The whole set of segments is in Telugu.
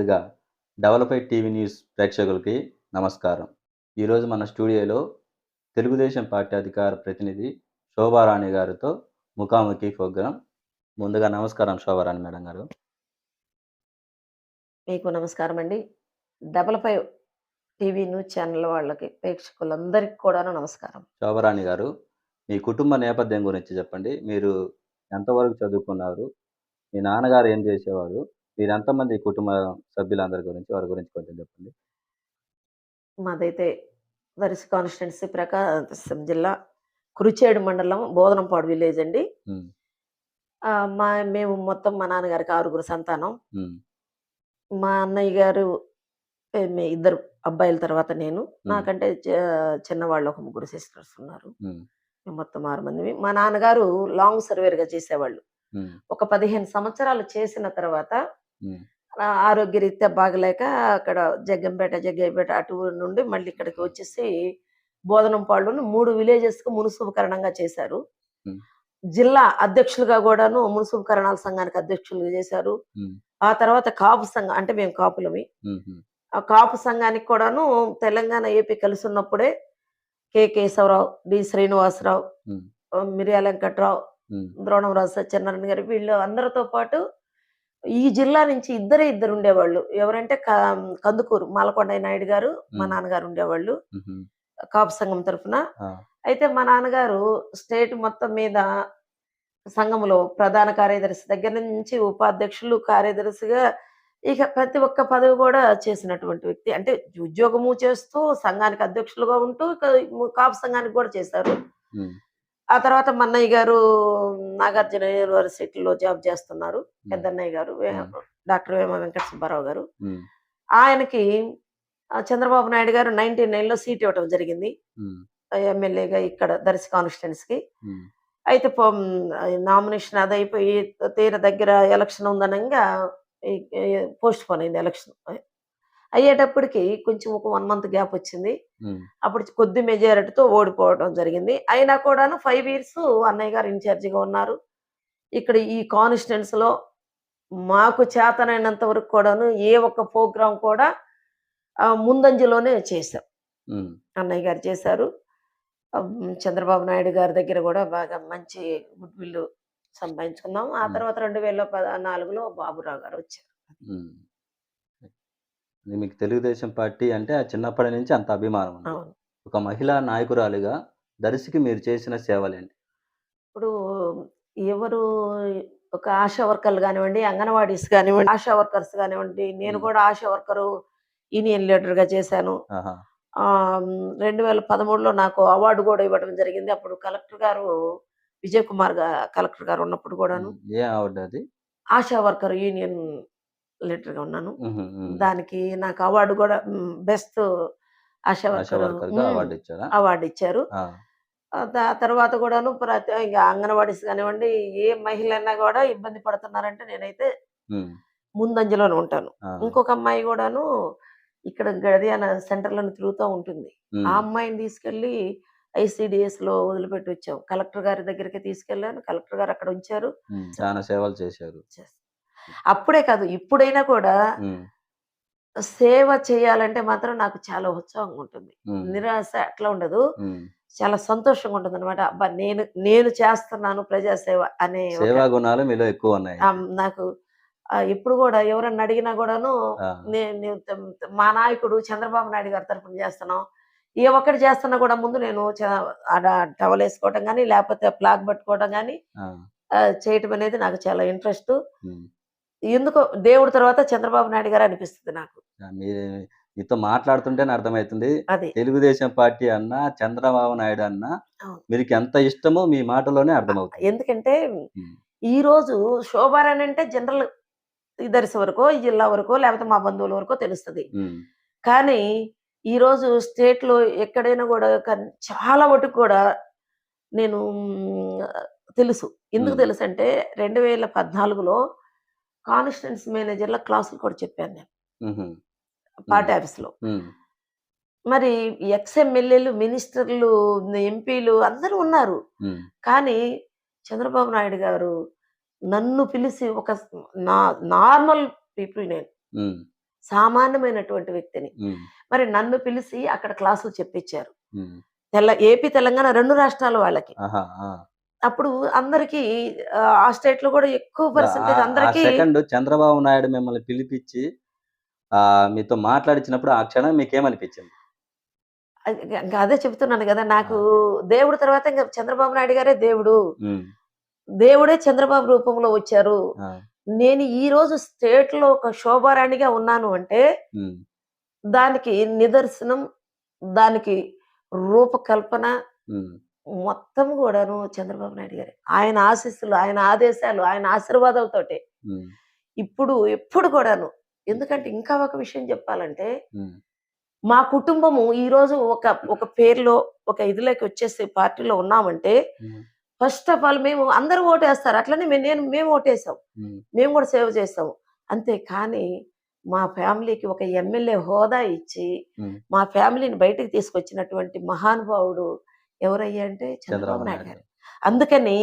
ముందుగా డెవలపై టీవీ న్యూస్ ప్రేక్షకులకి నమస్కారం. ఈరోజు మన స్టూడియోలో తెలుగుదేశం పార్టీ అధికార ప్రతినిధి శోభారాణి గారితో ముఖాముఖి ప్రోగ్రాం. ముందుగా నమస్కారం శోభారాణి మేడం గారు. మీకు నమస్కారం అండి. Double five TV news channel వాళ్ళకి ప్రేక్షకులందరికీ కూడాను నమస్కారం. శోభారాణి గారు మీ కుటుంబ నేపథ్యం గురించి చెప్పండి. మీరు ఎంతవరకు చదువుకున్నారు? మీ నాన్నగారు ఏం చేసేవారు? మీరు ఎంతమంది కుటుంబ సభ్యులందరి గురించి వారి గురించి కొంచెం చెప్పండి. మాదైతే దర్శి కాన్స్టిట్యున్సీ ప్రకాశం జిల్లా కురిచేడు మండలం బోధనంపాడు విలేజ్ అండి. ఉమ్, ఆ, మా మేము మొత్తం మా నాన్నగారికి ఆరుగురు సంతానం. ఉమ్, మా అన్నయ్య గారు ఏ, మీ ఇద్దరు అబ్బాయిల తర్వాత నేను. నాకంటే చ- చిన్నవాళ్ళు ఒక ముగ్గురు సిస్టర్స్ ఉన్నారు. ఉమ్, మేము మొత్తం ఆరు మంది మా నాన్నగారు లాంగ్ సర్వేర్గా చేసేవాళ్ళు. ఉమ్, ఒక పదిహేను సంవత్సరాలు చేసిన తర్వాత ఆరోగ్యరీత్యా బాగలేక అక్కడ జగ్గంపేట జగ్గయ్యపేట అటు నుండి మళ్ళీ ఇక్కడికి వచ్చేసి బోధనంపాడులోని మూడు విలేజెస్కు మున్సిపకరణంగా చేశారు. జిల్లా అధ్యక్షులుగా కూడాను మున్సిపకరణాల సంఘానికి అధ్యక్షులుగా చేశారు. ఆ తర్వాత కాపు సంఘం అంటే మేము కాపులమి. ఆ కాపు సంఘానికి కూడాను తెలంగాణ ఏపీ కలిసి ఉన్నప్పుడే కె. కేశవరావు డి. శ్రీనివాసరావు మిర్యాల వెంకట్రావు ఉమ్, ద్రోణంరాజు సత్యనారాయణ గారు వీళ్ళు అందరితో పాటు ఈ జిల్లా నుంచి ఇద్దరే ఇద్దరు ఉండేవాళ్ళు. ఎవరంటే కందుకూరు మాలకొండయ్య నాయుడు గారు మా. నాన్నగారు ఉండేవాళ్ళు. కాపు సంఘం తరఫున. అయితే మా నాన్నగారు స్టేట్ మొత్తం మీద సంఘంలో ప్రధాన కార్యదర్శి దగ్గర నుంచి ఉపాధ్యక్షులు కార్యదర్శిగా ఇక ప్రతి ఒక్క పదవి కూడా చేసినటువంటి వ్యక్తి. అంటే ఉద్యోగము చేస్తూ సంఘానికి అధ్యక్షులుగా ఉంటూ కాపు సంఘానికి కూడా చేశారు. ఆ తర్వాత మా అన్నయ్య గారు నాగార్జున యూనివర్సిటీలో జాబ్ చేస్తున్నారు పెద్దన్నయ్య గారు. డాక్టర్ వేమ వెంకట సుబ్బారావు గారు. ఆయనకి చంద్రబాబు నాయుడు గారు నైన్టీ లో సీట్ ఇవ్వడం జరిగింది. ఎమ్మెల్యేగా ఇక్కడ దర్శి కాన్స్టిట్యున్సీ కి ఉమ్, అయితే నామినేషన్ అది అయిపోయి తీర దగ్గర ఎలక్షన్ ఉందనంగా పోస్ట్ పోన్ అయింది ఎలక్షన్. అయ్యేటప్పటికి కొంచెం ఒక వన్ మంత్ గ్యాప్ వచ్చింది. అప్పుడు కొద్ది మెజారిటీతో ఓడిపోవడం జరిగింది. అయినా కూడాను ఫైవ్ ఇయర్స్ అన్నయ్య గారు ఇన్ఛార్జిగా ఉన్నారు. ఇక్కడ ఈ కాన్స్టిట్యున్స్లో మాకు చేతనైనంత వరకు కూడాను ఏ ఒక్క ప్రోగ్రాం కూడా ముందంజలోనే చేశాం. అన్నయ్య గారు చేశారు. చంద్రబాబు నాయుడు గారి దగ్గర కూడా బాగా మంచి గుడ్ విల్ సంపాదించుకున్నాం. ఆ. తర్వాత రెండు వేల పద్నాలుగులో బాబురావు గారు వచ్చారు. ఇది మీకు తెలుగుదేశం పార్టీ అంటే ఆ చిన్నప్పటి నుంచి అంత అభిమానం ఉంది. అవును. ఒక మహిళా నాయకురాలిగా దర్శికి మీరు చేసిన సేవలేంటి ఇప్పుడు ఎవరు ఒక ఆశా వర్కర్లు కానివ్వండి అంగన్వాడీస్ కానివ్వండి ఆశా వర్కర్స్ కానివ్వండి నేను. కూడా ఆశా వర్కరు యూనియన్ లీడర్గా చేశాను. ఆహా. రెండు వేల పదమూడులో నాకు అవార్డు కూడా ఇవ్వడం జరిగింది. అప్పుడు కలెక్టర్ గారు విజయ్ కుమార్గా కలెక్టర్ గారు ఉన్నప్పుడు కూడాను. ఏ అవార్డు అది? ఆశా వర్కర్ యూనియన్ లీడర్గా ఉన్నాను. దానికి నాకు అవార్డు కూడా బెస్ట్ ఆశా వర్కర్ అవార్డు ఇచ్చారా? తర్వాత కూడాను ప్రతి ఇంకా అంగన్వాడీస్ కానివ్వండి ఏ మహిళ అయినా కూడా ఇబ్బంది పడుతున్నారంటే నేనైతే ముందంజలోనే ఉంటాను. ఇంకొక అమ్మాయి కూడాను ఇక్కడ గడియాన సెంటర్లను తిరుగుతూ ఉంటుంది. ఆ అమ్మాయిని తీసుకెళ్ళి ఐసిడిఎస్లో వదిలిపెట్టి వచ్చాం. కలెక్టర్ గారి దగ్గరికి తీసుకెళ్ళాను. కలెక్టర్ గారు అక్కడ ఉంచారు. చాలా సేవలు చేశారు. అప్పుడే కాదు ఇప్పుడైనా కూడా సేవ చేయాలంటే మాత్రం నాకు చాలా ఉత్సాహంగా ఉంటుంది. నిరాశ అట్లా ఉండదు. చాలా సంతోషంగా ఉంటుంది అనమాట అబ్బా నేను నేను చేస్తున్నాను ప్రజాసేవ అనే సేవా గుణాలు మీలో ఎక్కువ ఉన్నాయి నాకు ఆ, ఎప్పుడు కూడా ఎవరన్నా అడిగినా కూడాను నేను మా నాయకుడు చంద్రబాబు నాయుడు గారి తరఫున చేస్తున్నాం. ఏ ఒక్కటి చేస్తున్నా కూడా ముందు నేను టవల్ వేసుకోవటం కానీ లేకపోతే ఫ్లాగ్ పట్టుకోవడం కానీ చేయటం అనేది నాకు చాలా ఇంట్రెస్ట్. ఎందుకో దేవుడి తర్వాత చంద్రబాబు నాయుడు గారు అనిపిస్తుంది నాకు. మీరు మీతో మాట్లాడుతుంటేనే అర్థమవుతుంది అది. తెలుగుదేశం పార్టీ అన్న చంద్రబాబు నాయుడు అన్న. మీకు ఎంత ఇష్టమో మీ మాటలోనే అర్థమవుతుంది. ఎందుకంటే ఈ రోజు శోభారాణి అంటే జనరల్ దర్శి వరకో ఈ జిల్లా వరకో లేకపోతే మా బంధువుల వరకో తెలుస్తుంది. కానీ ఈ రోజు స్టేట్లో ఎక్కడైనా కూడా చాలా మటుకు కూడా నేను తెలుసు. ఎందుకు. తెలుసు అంటే రెండు వేల పద్నాలుగులో కాన్స్టిట్యున్సీ మేనేజర్ల క్లాసులు కూడా చెప్పాను నేను. పార్టీ ఆఫీస్లో ఉమ్, మరి ఎక్స్ ఎమ్మెల్యేలు మినిస్టర్లు ఎంపీలు అందరూ ఉన్నారు. కానీ చంద్రబాబు నాయుడు గారు నన్ను పిలిచి ఒక నా నార్మల్ పీపుల్ నేను. సామాన్యమైనటువంటి వ్యక్తిని. మరి నన్ను పిలిచి అక్కడ క్లాసులు చెప్పించారు. తెల్ల ఏపీ తెలంగాణ రెండు రాష్ట్రాల వాళ్ళకి. అప్పుడు అందరికి ఆ స్టేట్లో కూడా ఎక్కువ పర్సెంటేజ్ అందరికి సెకండ్ చంద్రబాబు నాయుడు మిమ్మల్ని పిలిపించి ఆ మీతో మాట్లాడించినప్పుడు ఆ క్షణం మీకేమనిపించింది? అదే చెప్తున్నాను కదా నాకు దేవుడు తర్వాత ఇంకా చంద్రబాబు నాయుడు గారే దేవుడు. దేవుడే చంద్రబాబు రూపంలో వచ్చారు. నేను ఈ రోజు స్టేట్లో ఒక శోభారాణిగా ఉన్నాను అంటే దానికి నిదర్శనం దానికి రూపకల్పన మొత్తం కూడాను చంద్రబాబు నాయుడు గారే. ఆయన ఆశీస్సులు ఆయన ఆదేశాలు ఆయన ఆశీర్వాదాలతోటే. ఇప్పుడు ఎప్పుడు కూడాను ఎందుకంటే ఇంకా ఒక విషయం చెప్పాలంటే మా కుటుంబము ఈ రోజు ఒక ఒక పేరులో ఒక ఇదిలోకి వచ్చేసి పార్టీలో ఉన్నామంటే ఫస్ట్ ఆఫ్ ఆల్ మేము అందరూ ఓటేస్తారు. అట్లనే నేను మేము ఓటేసాం. మేము కూడా సేవ చేస్తాం అంతే కానీ మా ఫ్యామిలీకి ఒక ఎమ్మెల్యే హోదా ఇచ్చి. మా ఫ్యామిలీని బయటకు తీసుకొచ్చినటువంటి మహానుభావుడు ఎవరయ్యా అంటే చంద్రబాబు నాయుడు గారు. అందుకని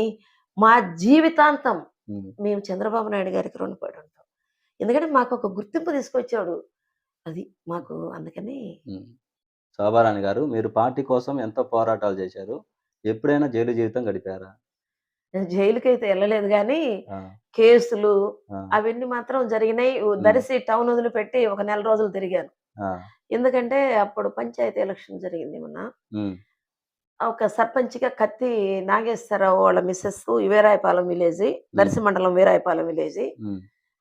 మా జీవితాంతం మేము చంద్రబాబు నాయుడు గారికి రుణపడి ఉంటాం. ఎందుకంటే మాకు ఒక గుర్తింపు తీసుకొచ్చాడు. అది మాకు అందుకని. శోభారాణి గారు మీరు పార్టీ కోసం ఎంతో పోరాటాలు చేశారు. ఎప్పుడైనా జైలు జీవితం గడిపారా? నేను జైలుకి అయితే వెళ్ళలేదు కానీ కేసులు అవన్నీ మాత్రం జరిగినాయి. దరిసి టౌన్ వదిలిపెట్టి ఒక నెల రోజులు తిరిగాను. ఎందుకంటే అప్పుడు పంచాయతీ ఎలక్షన్ జరిగింది మొన్న. ఒక సర్పంచ్గా కత్తి నాగేశ్వరరావు వాళ్ళ మిస్సెస్ వీరాయపాలెం విలేజ్ దర్శి మండలం వీరాయపాలెం విలేజ్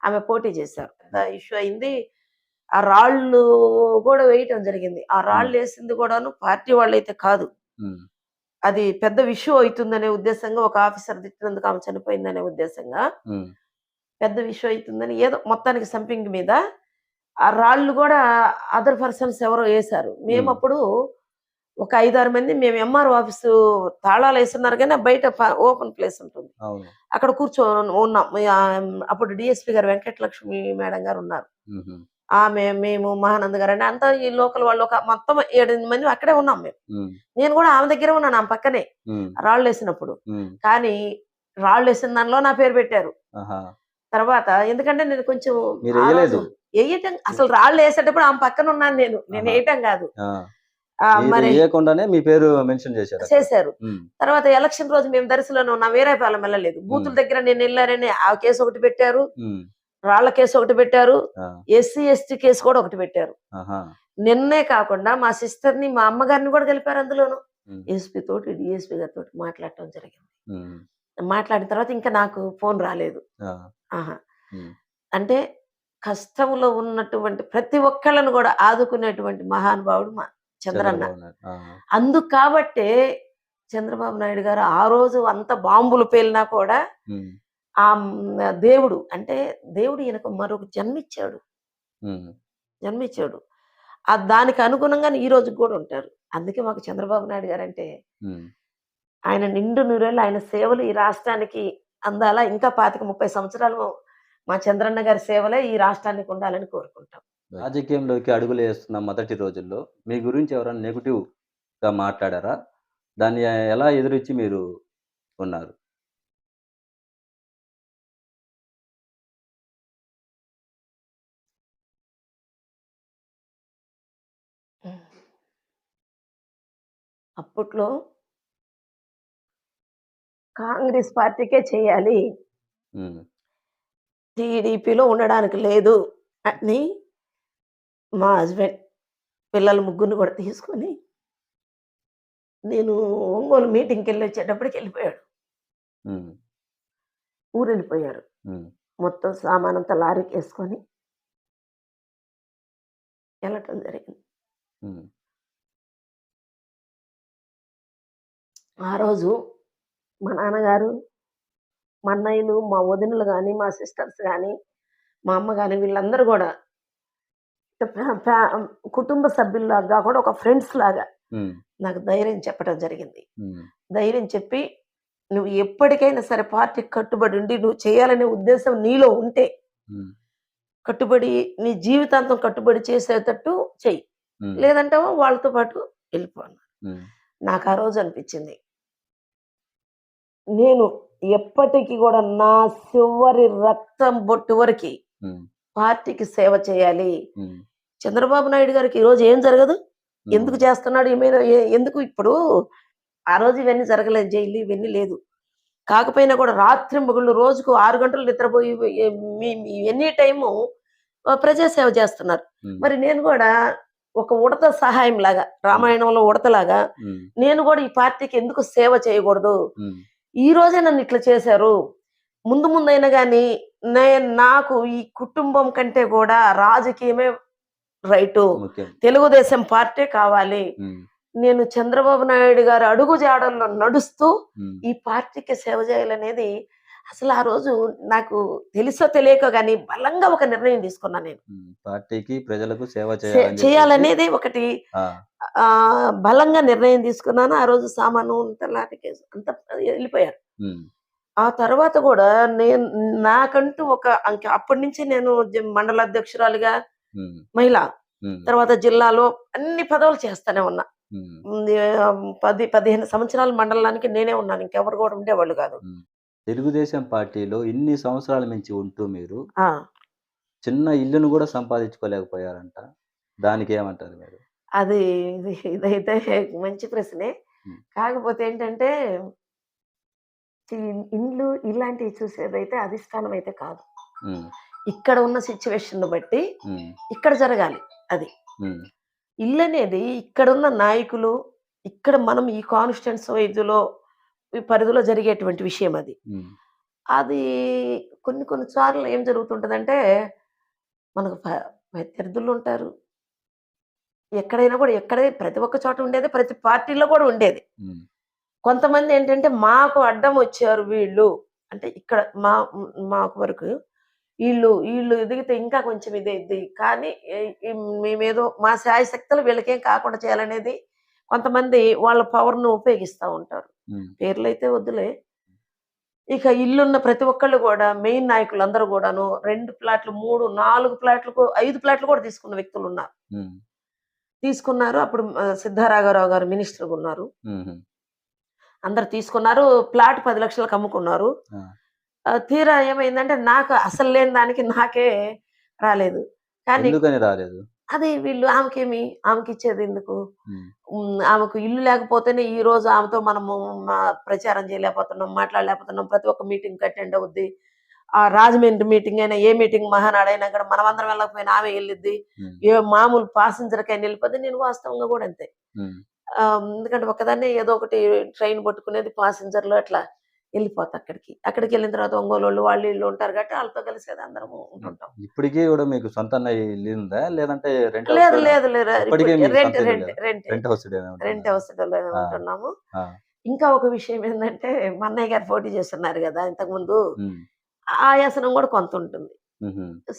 ఆమె పోటీ చేశారు. ఇష్యూ అయింది. ఆ రాళ్ళు కూడా వేయటం జరిగింది. ఆ రాళ్ళు వేసింది కూడాను పార్టీ వాళ్ళు అయితే కాదు అది పెద్ద విషయం అవుతుందనే ఉద్దేశంగా ఒక ఆఫీసర్ తిట్టినందుకు ఆమె చనిపోయిందనే ఉద్దేశంగా పెద్ద విషయం అవుతుందని ఏదో మొత్తానికి సంపింగ్ మీద ఆ రాళ్ళు కూడా అదర్ పర్సన్స్ ఎవరో వేశారు. మేము. అప్పుడు ఒక ఐదారు మంది మేము ఎంఆర్ఓ ఆఫీసు తాళాలు వేస్తున్నారు కానీ బయట ఓపెన్ ప్లేస్ ఉంటుంది. అక్కడ కూర్చొని ఉన్నాం. అప్పుడు డిఎస్పి గారు వెంకటలక్ష్మి మేడం గారు ఉన్నారు. ఆమె మేము మహానంద్ గారు అని అంతా ఈ లోకల్ వాళ్ళు ఒక మొత్తం ఏడెనిమిది మంది అక్కడే ఉన్నాం మేము. నేను కూడా ఆమె దగ్గర ఉన్నాను ఆమె పక్కనే. రాళ్ళు వేసినప్పుడు. కానీ రాళ్ళు వేసిన దానిలో నా పేరు పెట్టారు. తర్వాత ఎందుకంటే నేను కొంచెం వేయటం అసలు రాళ్ళు వేసేటప్పుడు ఆమె పక్కన ఉన్నాను నేను. నేను. వేయటం కాదు. మీరు వేయకుండానే మీ పేరు మెన్షన్ చేశారు. చేశారు. తర్వాత ఎలక్షన్ రోజు మేము దర్శిలోనే ఉన్నాం. వేరే పాలెం వెళ్ళలేదు. బూతుల దగ్గర నేను వెళ్ళానని ఆ కేసు ఒకటి పెట్టారు. రాళ్ళ కేసు ఒకటి పెట్టారు. ఎస్సీ ఎస్టీ కేసు కూడా ఒకటి పెట్టారు. నిన్నే కాకుండా మా సిస్టర్ని మా అమ్మగారిని కూడా కలిపారు అందులోను. ఎస్పీ తోటి డిఎస్పీ గారితో మాట్లాడటం జరిగింది. మాట్లాడిన తర్వాత ఇంకా నాకు ఫోన్ రాలేదు. ఆహా. అంటే కష్టంలో ఉన్నటువంటి ప్రతి ఒక్కళ్ళను కూడా ఆదుకునేటువంటి మహానుభావుడు మా చంద్రన్న. అందుకు కాబట్టే చంద్రబాబు నాయుడు గారు ఆ రోజు అంత బాంబులు పేలినా కూడా ఆ దేవుడు అంటే దేవుడు ఈయనకు మరొక జన్మిచ్చాడు. జన్మిచ్చాడు. ఆ దానికి అనుగుణంగానే ఈ రోజు కూడా ఉంటారు. అందుకే మాకు చంద్రబాబు నాయుడు గారు అంటే. ఆయన నిండు నూరేళ్ళు ఆయన సేవలు ఈ రాష్ట్రానికి అందాలా. ఇంకా పాతిక ముప్పై సంవత్సరాలు మా చంద్రన్న గారి సేవలే ఈ రాష్ట్రానికి ఉండాలని కోరుకుంటాం. రాజకీయంలోకి అడుగులు వేస్తున్న మొదటి రోజుల్లో మీ గురించి ఎవరైనా నెగిటివ్గా మాట్లాడారా? దాన్ని ఎలా ఎదురించి మీరు ఉన్నారు? అప్పట్లో కాంగ్రెస్ పార్టీకే చేయాలి. ఉమ్, టీడీపీలో ఉండడానికి లేదు. అని మా హస్బెండ్ పిల్లల ముగ్గురిని కూడా తీసుకొని నేను ఒంగోలు మీటింగ్కి వెళ్ళి వచ్చేటప్పటికి వెళ్ళిపోయాడు. ఊరు వెళ్ళిపోయారు మొత్తం సామానంతా లారీకి వేసుకొని వెళ్ళటం జరిగింది. ఆ రోజు మా నాన్నగారు మా అన్నయ్యలు మా వదినలు కానీ మా సిస్టర్స్ కానీ మా అమ్మ కానీ వీళ్ళందరూ కూడా కుటుంబ సభ్యుల్లాగా కూడా ఒక ఫ్రెండ్స్ లాగా నాకు ధైర్యం చెప్పడం జరిగింది. ధైర్యం చెప్పి నువ్వు ఎప్పటికైనా సరే పార్టీకి కట్టుబడి ఉండి నువ్వు చేయాలనే ఉద్దేశం నీలో ఉంటే కట్టుబడి నీ జీవితాంతం కట్టుబడి చేసేటట్టు చెయ్యి. లేదంటే వాళ్ళతో పాటు వెళ్ళిపో అన్నారు. ఉమ్, నాకు ఆ రోజు అనిపించింది. నేను ఎప్పటికీ కూడా నా చివరి రక్తం బొట్టు వరకు పార్టీకి సేవ చేయాలి. చంద్రబాబు నాయుడు గారికి ఈ రోజు ఏం జరగదు? ఎందుకు చేస్తున్నాడు? ఏమైనా ఎందుకు ఇప్పుడు ఆ రోజు ఇవన్నీ జరగలేదు జైలు ఇవన్నీ లేదు. కాకపోయినా కూడా రాత్రి మొగుళ్ళు రోజుకు ఆరు గంటలు నిద్రపోయి ఎనీ టైము ప్రజాసేవ చేస్తున్నారు. మరి నేను కూడా ఒక ఉడత సహాయం లాగా రామాయణంలో ఉడతలాగా నేను కూడా ఈ పార్టీకి ఎందుకు సేవ చేయకూడదు? ఈ రోజే నన్ను ఇట్లా చేశారు. ముందు ముందైనా కానీ నేను నాకు ఈ కుటుంబం కంటే కూడా రాజకీయమే రైటు. తెలుగుదేశం పార్టీ కావాలి. నేను చంద్రబాబు నాయుడు గారు అడుగు జాడల్లో నడుస్తూ ఈ పార్టీకి సేవ చేయాలనేది అసలు ఆ రోజు నాకు తెలుసో తెలియక కానీ బలంగా ఒక నిర్ణయం తీసుకున్నాను నేను. పార్టీకి ప్రజలకు సేవ చేయాలనేది ఒకటి. ఆ, బలంగా నిర్ణయం తీసుకున్నాను. ఆ రోజు సామాను అంత లాటికి అంత వెళ్ళిపోయారు ఆ తర్వాత కూడా నేను నాకంటూ ఒక అప్పటి నుంచి నేను మండల అధ్యక్షురాలిగా మహిళ. తర్వాత జిల్లాలో అన్ని పదవులు చేస్తానే ఉన్నా. పది పదిహేను సంవత్సరాల మండలానికి నేనే ఉన్నాను. ఇంకెవరు కూడా ఉండేవాళ్ళు కాదు. తెలుగుదేశం పార్టీలో ఇన్ని సంవత్సరాల నుంచి ఉంటూ మీరు ఆ. చిన్న ఇల్లును కూడా సంపాదించుకోలేకపోయారంట. దానికి ఏమంటారు మీరు? అది ఇది- ఇదైతే మంచి ప్రశ్నే. కాకపోతే ఏంటంటే ఇండ్లు ఇలాంటివి చూసేదైతే అధిష్టానం అయితే కాదు. ఇక్కడ ఉన్న సిచ్యువేషన్ బట్టి ఇక్కడ జరగాలి అది. ఇల్లు అనేది ఇక్కడున్న నాయకులు ఇక్కడ మనం ఈ కాన్స్టిట్యూన్స్ ఇదిలో ఈ పరిధిలో జరిగేటువంటి విషయం అది. అది కొన్ని కొన్ని సార్లు ఏం జరుగుతుంటదంటే మనకు ప్రత్యర్థులు ఉంటారు. ఎక్కడైనా కూడా ఎక్కడే ప్రతి ఒక్క చోట ఉండేది ప్రతి పార్టీలో కూడా ఉండేది. కొంతమంది ఏంటంటే మాకు అడ్డం వచ్చారు వీళ్ళు. అంటే ఇక్కడ మా మాకు వరకు వీళ్ళు వీళ్ళు ఎదిగితే ఇంకా కొంచెం ఇదే ఇది కానీ మేమేదో మా శాయశక్తులు వీళ్ళకేం కాకుండా చేయాలనేది కొంతమంది వాళ్ళ పవర్ను ఉపయోగిస్తూ ఉంటారు. పేర్లు అయితే వద్దులే. ఇక ఇల్లున్న ప్రతి ఒక్కళ్ళు కూడా మెయిన్ నాయకులు అందరూ కూడాను రెండు ప్లాట్లు మూడు నాలుగు ప్లాట్లకు ఐదు ప్లాట్లు కూడా తీసుకున్న వ్యక్తులు ఉన్నారు. తీసుకున్నారు. అప్పుడు సిద్ధారాఘవరావు గారు మినిస్టర్ ఉన్నారు. అందరు తీసుకున్నారు ప్లాట్ పది లక్షలకు అమ్ముకున్నారు. తీరా ఏమైందంటే నాకు అసలు లేని దానికి నాకే రాలేదు. కానీ రాలేదు? అది వీళ్ళు ఆమెకేమి ఆమెకి ఇచ్చేది ఎందుకు? ఆమెకు ఇల్లు లేకపోతేనే ఈ రోజు ఆమెతో మనము ప్రచారం చేయలేకపోతున్నాం మాట్లాడలేకపోతున్నాం. ప్రతి ఒక్క మీటింగ్ అటెండ్ అవుద్ది. ఆ రాజమండ్రి మీటింగ్ అయినా ఏ మీటింగ్ మహానాడైనా కూడా మనం అందరం వెళ్ళకపోయినా ఆమె వెళ్ళిద్ది. ఏ మామూలు పాసింజర్ కైనా వెళ్ళిపోద్ది. నేను వాస్తవంగా కూడా అంతే. ఎందుకంటే ఒకదాన్ని ఏదో ఒకటి ట్రైన్ పట్టుకునేది passenger లో అట్లా వెళ్ళిపోతా అక్కడికి. అక్కడికి వెళ్ళిన తర్వాత ఒంగోలు వాళ్ళు వాళ్ళు వీళ్ళు ఉంటారు కాబట్టి వాళ్ళతో కలిసి అందరం ఉంటుంటాం. ఇప్పటికీ కూడా మీకు సొంత ఇల్లు ఉందా లేదంటే రెంట్ లేదు లేదు రెంట్ ఇల్లు రెంట్ హౌస్ రెంట్ హౌస్. ఉంటున్నాము. ఇంకా ఒక విషయం ఏంటంటే మా అన్నయ్య గారు పోటీ చేస్తున్నారు కదా ఇంతకుముందు. ఆయాసనం కూడా కొంత ఉంటుంది.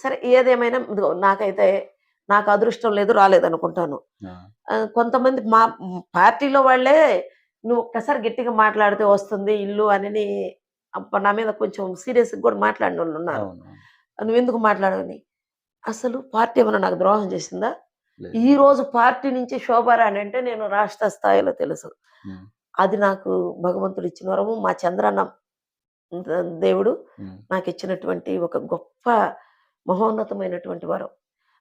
సరే ఏదేమైనా నాకైతే నాకు అదృష్టం లేదు రాలేదు అనుకుంటాను ఆ, కొంతమంది మా పార్టీలో వాళ్ళే నువ్వు ఒక్కసారి గట్టిగా మాట్లాడితే వస్తుంది ఇల్లు అని నా మీద కొంచెం సీరియస్ కూడా మాట్లాడిన వాళ్ళు ఉన్నారు. నువ్వు ఎందుకు మాట్లాడవని? అసలు పార్టీ ఏమైనా నాకు ద్రోహం చేసిందా. ఈ రోజు పార్టీ నుంచి శోభారాణి అంటే నేను రాష్ట్ర స్థాయిలో తెలుసు. అది నాకు భగవంతుడు ఇచ్చిన వరము. మా చంద్రన్న దేవుడు నాకు ఇచ్చినటువంటి ఒక గొప్ప మహోన్నతమైనటువంటి వరం.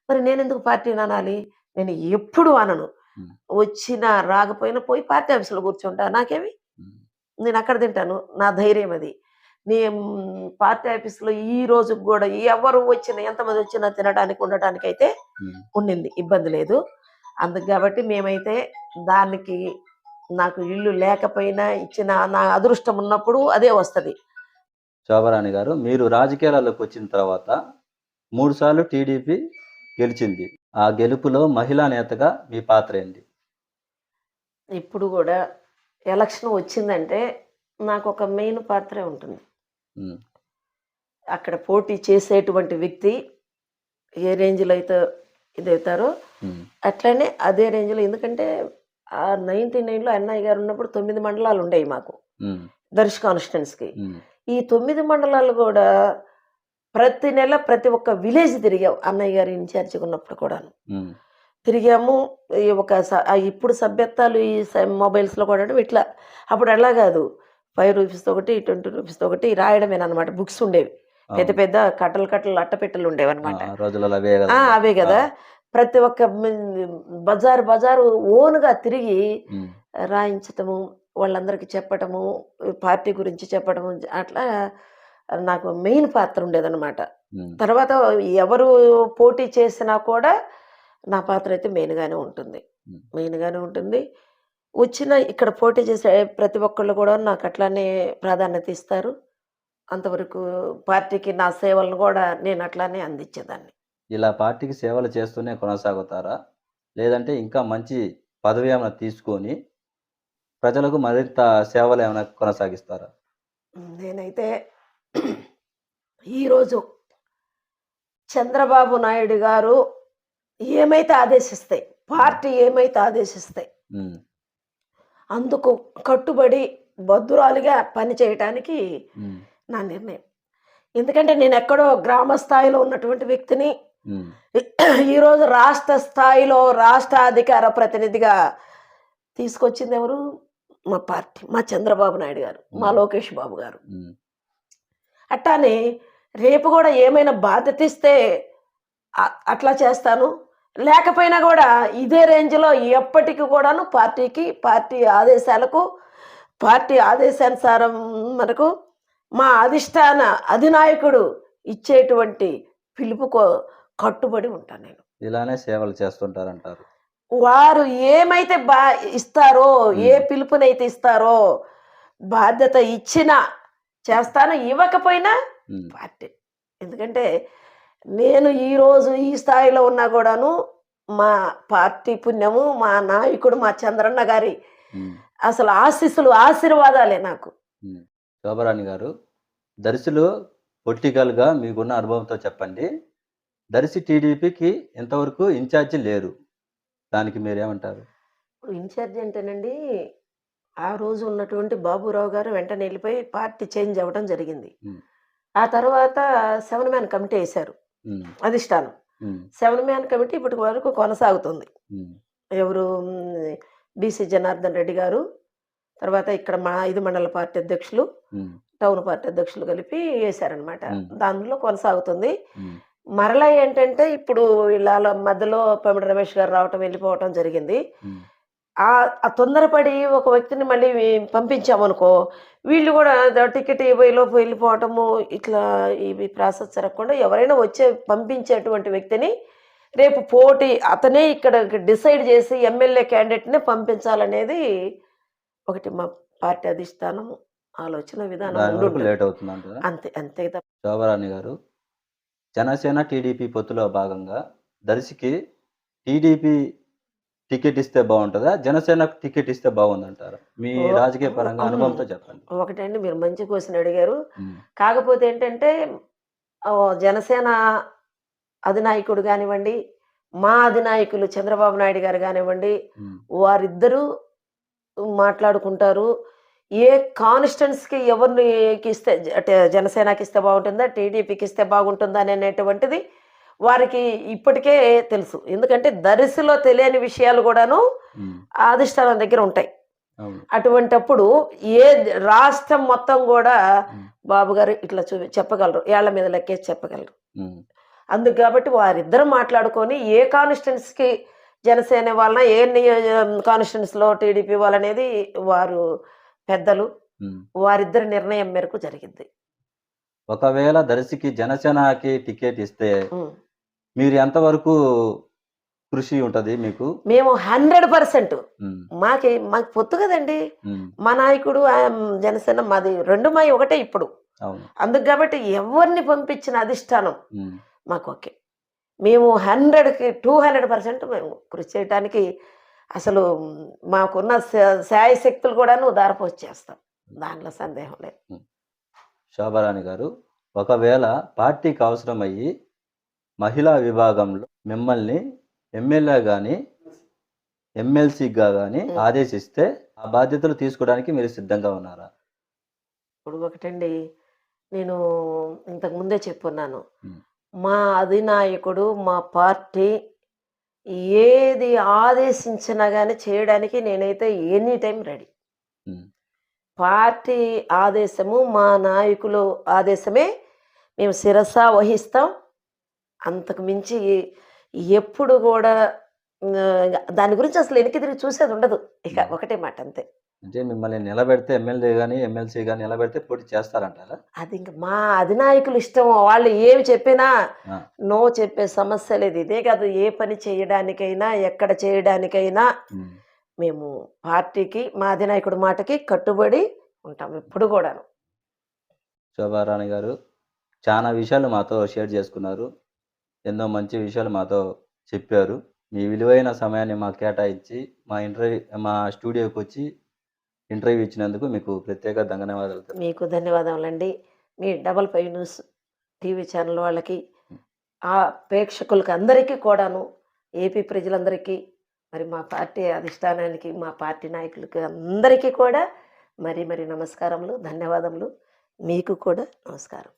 మరి నేను ఎందుకు పార్టీని అనాలి? నేను ఎప్పుడు అనను. వచ్చినా రాకపోయినా పోయి పార్టీ ఆఫీసులో కూర్చుంటా. నాకేమి? నేను అక్కడ తింటాను. నా ధైర్యం అది. నేను పార్టీ ఆఫీసులో ఈ రోజు కూడా ఎవరు వచ్చినా ఎంతమంది వచ్చినా తినడానికి ఉండటానికి అయితే. ఉండింది. ఇబ్బంది లేదు. అందుకు కాబట్టి మేమైతే దానికి నాకు ఇల్లు లేకపోయినా ఇచ్చిన నా అదృష్టం ఉన్నప్పుడు అదే వస్తది. శోభారాణి గారు మీరు రాజకీయాలలోకి వచ్చిన తర్వాత మూడు సార్లు టీడీపీ గెలిచింది. ఆ గెలుపులో మహిళా నేతగా మీ పాత్ర ఏంటి? ఇప్పుడు కూడా ఎలక్షన్ వచ్చిందంటే నాకు ఒక మెయిన్ పాత్రే ఉంటుంది. అక్కడ పోటీ చేసేటువంటి వ్యక్తి ఏ రేంజ్లో అయితే ఇదవుతారో అట్లనే అదే రేంజ్లో ఎందుకంటే ఆ నైన్టీ నైన్లో అన్నయ్య గారు ఉన్నప్పుడు తొమ్మిది మండలాలు ఉండేవి మాకు. దర్శ కాన్స్టిట్యున్సీకి ఉమ్, ఈ తొమ్మిది మండలాలు కూడా ప్రతి నెల ప్రతి ఒక్క విలేజ్ తిరిగాం అన్నయ్య గారి ఇన్ఛార్జిగా ఉన్నప్పుడు కూడాను. ఉమ్, తిరిగాము ఈ ఒక స- ఆ ఇప్పుడు సభ్యత్వాలు ఈ స- మొబైల్స్లో కూడా ఇట్లా అప్పుడు అలా కాదు. ఫైవ్ రూపీస్ ఒకటి ట్వంటీ రూపీస్ ఒకటి రాయడమేనమాట బుక్స్ ఉండేవి. పెద్ద. పెద్ద కట్టలు కట్టలు అట్టపెట్టెలు ఆ రోజులలో అవే కదా. అవే కదా. ప్రతి ఒక్క మ్, బజారు బజారు ఓన్గా తిరిగి ఉమ్, రాయించటము వాళ్ళందరికీ చెప్పటము పార్టీ గురించి చెప్పటము అట్లా నాకు మెయిన్ పాత్ర ఉండేదన్నమాట. తర్వాత ఎవరు పోటీ చేసినా కూడా నా పాత్ర అయితే మెయిన్గానే ఉంటుంది. మెయిన్గానే ఉంటుంది. వచ్చిన ఇక్కడ పోటీ చేసే ప్రతి ఒక్కళ్ళు కూడా నాకు అట్లానే ప్రాధాన్యత ఇస్తారు. అంతవరకు పార్టీకి నా సేవలను కూడా నేను అట్లానే అందించేదాన్ని. ఇలా పార్టీకి సేవలు చేస్తూనే కొనసాగుతారా? లేదంటే ఇంకా మంచి పదవి ఏమైనా తీసుకొని ప్రజలకు మరింత సేవలు ఏమైనా కొనసాగిస్తారా? నేనైతే ఈరోజు చంద్రబాబు నాయుడు గారు ఏమైతే ఆదేశిస్తాయి పార్టీ ఏమైతే ఆదేశిస్తాయి అందుకు కట్టుబడి బద్దురాలుగా పని చేయటానికి ఉమ్, నా నిర్ణయం. ఎందుకంటే నేను ఎక్కడో గ్రామ స్థాయిలో ఉన్నటువంటి వ్యక్తిని ఈరోజు రాష్ట్ర స్థాయిలో రాష్ట్ర అధికార ప్రతినిధిగా తీసుకొచ్చింది ఎవరు? మా పార్టీ మా చంద్రబాబు నాయుడు గారు మా లోకేష్ బాబు గారు. ఉమ్, అట్లానే రేపు కూడా ఏమైనా బాధ్యత ఇస్తే అట్లా చేస్తాను. లేకపోయినా కూడా ఇదే రేంజ్లో ఎప్పటికీ కూడాను పార్టీకి పార్టీ ఆదేశాలకు పార్టీ ఆదేశానుసారం మనకు మా అధిష్టాన అధినాయకుడు ఇచ్చేటువంటి పిలుపుకో కట్టుబడి ఉంటాను నేను. ఇలానే సేవలు చేస్తుంటారంటారు. వారు ఏమైతే బా ఇస్తారో ఏ పిలుపునైతే ఇస్తారో బాధ్యత ఇచ్చినా చేస్తాను. ఇవ్వకపోయినా పార్టీ ఎందుకంటే నేను ఈరోజు ఈ స్థాయిలో ఉన్నా కూడాను మా పార్టీ పుణ్యము మా నాయకుడు మా చంద్రన్న గారి. అసలు ఆశీస్సులు ఆశీర్వాదాలే నాకు. శోభరాణి గారు దర్శిలో పొలిటికల్గా మీకున్న అనుభవంతో చెప్పండి. దర్శి టీడీపీకి ఎంతవరకు ఇన్ఛార్జి లేరు. దానికి మీరేమంటారు? ఇన్ఛార్జ్ ఏంటేనండి ఆ రోజు ఉన్నటువంటి బాబురావు గారు వెంటనే వెళ్ళిపోయి పార్టీ చేంజ్ అవ్వడం జరిగింది. ఆ తర్వాత సెవెన్ మ్యాన్ కమిటీ వేశారు. అధిష్టానం సెవెన్ మ్యాన్ కమిటీ ఇప్పటి వరకు కొనసాగుతుంది. ఎవరు బీసీ జనార్దన్ రెడ్డి గారు తర్వాత ఇక్కడ మా ఐదు మండల పార్టీ అధ్యక్షులు టౌన్ పార్టీ అధ్యక్షులు కలిపి వేశారనమాట. దానిలో కొనసాగుతుంది. మరలా ఏంటంటే ఇప్పుడు వీళ్ళ మధ్యలో పమిడి రమేష్ గారు రావటం వెళ్ళిపోవటం జరిగింది. ఆ తొందరపడి ఒక వ్యక్తిని మళ్ళీ పంపించామనుకో వీళ్ళు కూడా టికెట్ ఇవ్వలోపు వెళ్ళిపోవటము ఇట్లా ఇవి ప్రాసెస్ జరగకుండా ఎవరైనా వచ్చే పంపించేటువంటి వ్యక్తిని రేపు పోటీ అతనే ఇక్కడ డిసైడ్ చేసి ఎమ్మెల్యే క్యాండిడేట్ని పంపించాలనేది ఒకటి మా పార్టీ అధిష్టానం ఆలోచన విధానం. లేట్ అవుతుంది అంతే అంతే శోభరాణి గారు జనసేన టీడీపీ పొత్తులో భాగంగా దర్శికి టీడీపీ టికెట్ ఇస్తే బాగుంటుందా? జనసేన టికెట్ ఇస్తే బాగుందంటారా? మీ రాజకీయ పరంగా. అనుభవంతో చెప్పండి. ఒకటండి మీరు మంచి క్వశ్చన్ అడిగారు. కాకపోతే ఏంటంటే జనసేన అధినాయకుడు కానివ్వండి మా అధినాయకులు చంద్రబాబు నాయుడు గారు కానివ్వండి వారిద్దరూ మాట్లాడుకుంటారు. ఏ కాన్స్టెన్స్కి ఎవరిని ఇస్తే జనసేనకి ఇస్తే బాగుంటుందా టీడీపీకి ఇస్తే బాగుంటుందా అనేటువంటిది వారికి ఇప్పటికే తెలుసు. ఎందుకంటే దరిసిలో తెలియని విషయాలు కూడాను అధిష్టానం దగ్గర ఉంటాయి. అటువంటప్పుడు ఏ రాష్ట్రం మొత్తం కూడా బాబు గారు ఇట్లా చూ చెప్పగలరు. ఏళ్ళ మీద లెక్కేసి చెప్పగలరు. అందుకు కాబట్టి వారిద్దరు మాట్లాడుకొని ఏ కాన్స్టిట్యున్సీకి జనసేన వాళ్ళన ఏ కాన్స్టిట్యున్సీలో టీడీపీ వాళ్ళనేది వారు పెద్దలు. వారిద్దరి నిర్ణయం మేరకు జరిగింది ఒకవేళ దర్శికి జనసేనకి టికెట్ ఇస్తే. మీరు ఎంతవరకు కృషి ఉంటది మీకు? మేము హండ్రెడ్ పర్సెంట్. మాకి మాకు పొత్తు కదండి. మా నాయకుడు జనసేన మాది రెండు మాయి ఒకటే ఇప్పుడు. అందుకు కాబట్టి ఎవరిని పంపించిన అధిష్టానం మాకు ఓకే. మేము హండ్రెడ్కి టూ హండ్రెడ్ పర్సెంట్ మేము కృషి చేయడానికి అసలు మాకున్న శాయశక్తులు కూడాను దారపోసేస్తాం దాంట్లో సందేహం లేదు. శోభారాణి గారు ఒకవేళ పార్టీకి అవసరమయ్యి మహిళా విభాగంలో మిమ్మల్ని ఎమ్మెల్యే కానీ ఎమ్మెల్సీగా కానీ. ఆదేశిస్తే ఆ బాధ్యతలు తీసుకోవడానికి మీరు సిద్ధంగా ఉన్నారా ఇప్పుడు ఒకటండి నేను ఇంతకు ముందే చెప్పున్నాను. మా అధినాయకుడు మా పార్టీ ఏది ఆదేశించినా కానీ చేయడానికి నేనైతే ఎనీ టైం రెడీ. పార్టీ ఆదేశము మా నాయకులు ఆదేశమే మేము శిరస వహిస్తాం అంతకు మించి ఎప్పుడు కూడా దాని గురించి అసలు వెనక్కి తిరిగి చూసేది ఉండదు. ఇక ఒకటే మాట అంతే. అంటే మిమ్మల్ని నిలబెడితే ఎమ్మెల్యే కానీ ఎమ్మెల్సీ కానీ నిలబెడితే పోటీ చేస్తారంటారా? అది ఇంకా మా అధినాయకులు ఇష్టం వాళ్ళు ఏమి చెప్పినా. నో చెప్పే సమస్య లేదు. ఇదే కాదు ఏ పని చేయడానికైనా ఎక్కడ చేయడానికైనా. మేము పార్టీకి మా అధినాయకుడి మాటకి కట్టుబడి ఉంటాం ఎప్పుడు కూడాను. శోభారాణి గారు చాలా విషయాలు మాతో షేర్ చేసుకున్నారు. ఎన్నో మంచి విషయాలు మాతో చెప్పారు. మీ విలువైన సమయాన్ని మాకు కేటాయించి మా ఇంటర్వ్యూ మా స్టూడియోకి వచ్చి ఇంటర్వ్యూ ఇచ్చినందుకు మీకు ప్రత్యేక ధన్యవాదాలు మీకు మీకు ధన్యవాదములండి. మీ double five news TV channel వాళ్ళకి ఆ ప్రేక్షకులకి అందరికీ కూడాను ఏపీ ప్రజలందరికీ మరి మా పార్టీ అధిష్టానానికి మా పార్టీ నాయకులకి అందరికీ కూడా మరి మరి నమస్కారములు ధన్యవాదములు. మీకు కూడా నమస్కారం.